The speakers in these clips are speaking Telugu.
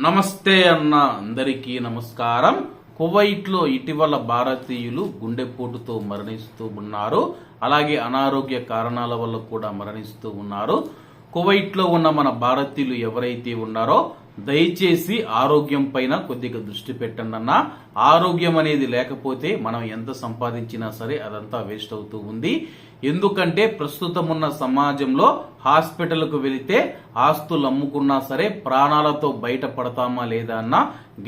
నమస్తే అన్న అందరికీ నమస్కారం. కువైట్లో ఇటీవల భారతీయులు గుండెపోటుతో మరణిస్తూ ఉన్నారు. అలాగే అనారోగ్య కారణాల వల్ల కూడా మరణిస్తూ ఉన్నారు. కువైట్లో ఉన్న మన భారతీయులు ఎవరైతే ఉన్నారో దయచేసి ఆరోగ్యం పైన కొద్దిగా దృష్టి పెట్టండి అన్న. ఆరోగ్యం అనేది లేకపోతే మనం ఎంత సంపాదించినా సరే అదంతా వేస్ట్ అవుతూ ఉంది. ఎందుకంటే ప్రస్తుతం ఉన్న సమాజంలో హాస్పిటల్కు వెళితే ఆస్తులు అమ్ముకున్నా సరే ప్రాణాలతో బయటపడతామా లేదా అన్న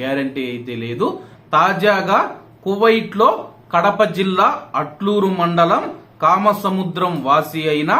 గ్యారంటీ అయితే లేదు. తాజాగా కువైట్లో కడప జిల్లా అట్లూరు మండలం కామసముద్రం వాసి అయిన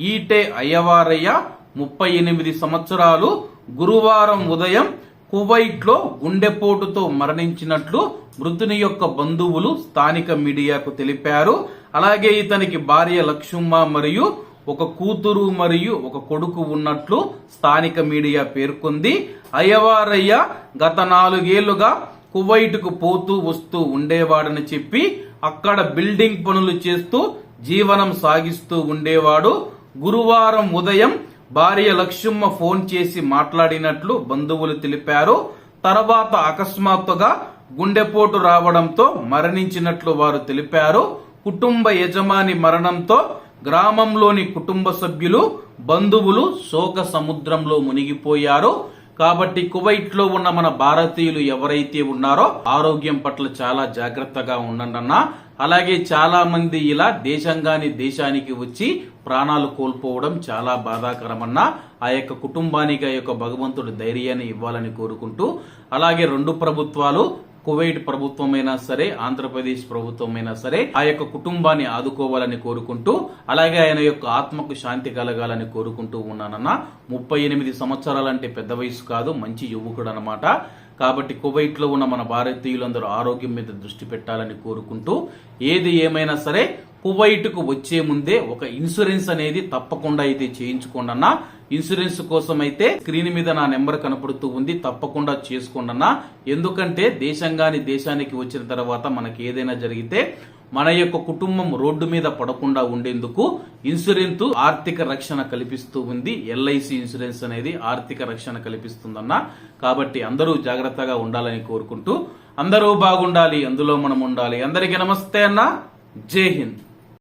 ఈటే అయ్యవారయ్య ముప్పై ఎనిమిది సంవత్సరాలు గురువారం ఉదయం కువైట్లో గుండెపోటుతో మరణించినట్లు మృతుని యొక్క బంధువులు స్థానిక మీడియాకు తెలిపారు. అలాగే ఇతనికి భార్య లక్ష్మమ్మ మరియు ఒక కూతురు మరియు ఒక కొడుకు ఉన్నట్లు స్థానిక మీడియా పేర్కొంది. అయ్యవారయ్య గత నాలుగేళ్ళుగా కువైట్కు పోతూ వస్తూ ఉండేవాడని చెప్పి అక్కడ బిల్డింగ్ పనులు చేస్తూ జీవనం సాగిస్తూ ఉండేవాడు. గురువారం ఉదయం భార్య లక్ష్మమ్మ ఫోన్ చేసి మాట్లాడినట్లు బంధువులు తెలిపారు. తర్వాత అకస్మాత్తుగా గుండెపోటు రావడంతో మరణించినట్లు వారు తెలిపారు. కుటుంబ యజమాని మరణంతో గ్రామంలోని కుటుంబ సభ్యులు బంధువులు శోక సముద్రంలో మునిగిపోయారు. కాబట్టి కువైట్లో ఉన్న మన భారతీయులు ఎవరైతే ఉన్నారో ఆరోగ్యం పట్ల చాలా జాగ్రత్తగా ఉండండి అన్న. అలాగే చాలా మంది ఇలా దేశంగాని దేశానికి వచ్చి ప్రాణాలు కోల్పోవడం చాలా బాధాకరమన్నా ఆ యొక్క కుటుంబానికి ఆ యొక్క భగవంతుడు ధైర్యాన్ని ఇవ్వాలని కోరుకుంటూ. అలాగే రెండు ప్రభుత్వాలు కువైట్ ప్రభుత్వమైనా సరే ఆంధ్రప్రదేశ్ ప్రభుత్వమైనా సరే ఆ యొక్క కుటుంబాన్ని ఆదుకోవాలని కోరుకుంటూ అలాగే ఆయన యొక్క ఆత్మకు శాంతి కలగాలని కోరుకుంటూ ఉన్నానన్న ముప్పై ఎనిమిది సంవత్సరాలంటే పెద్ద వయసు కాదు మంచి యువకుడు అనమాట కాబట్టి కువైట్లో ఉన్న మన భారతీయులందరూ ఆరోగ్యం మీద దృష్టి పెట్టాలని కోరుకుంటూ ఏది ఏమైనా సరే కువైట్కు వచ్చే ముందే ఒక ఇన్సూరెన్స్ అనేది తప్పకుండా అయితే చేయించుకోండి అన్న ఇన్సూరెన్స్ కోసం అయితే స్క్రీన్ మీద నా నెంబర్ కనపడుతూ ఉంది. తప్పకుండా చేసుకోండి అన్న ఎందుకంటే దేశంగాని దేశానికి వచ్చిన తర్వాత మనకి ఏదైనా జరిగితే మన యొక్క కుటుంబం రోడ్డు మీద పడకుండా ఉండేందుకు ఇన్సూరెన్స్ ఆర్థిక రక్షణ కల్పిస్తూ ఉంది. ఎల్ఐసి ఇన్సూరెన్స్ అనేది ఆర్థిక రక్షణ కల్పిస్తుందన్న. కాబట్టి అందరూ జాగ్రత్తగా ఉండాలని కోరుకుంటూ అందరూ బాగుండాలి. అందులో మనం ఉండాలి. అందరికీ నమస్తే అన్న. జై హింద్.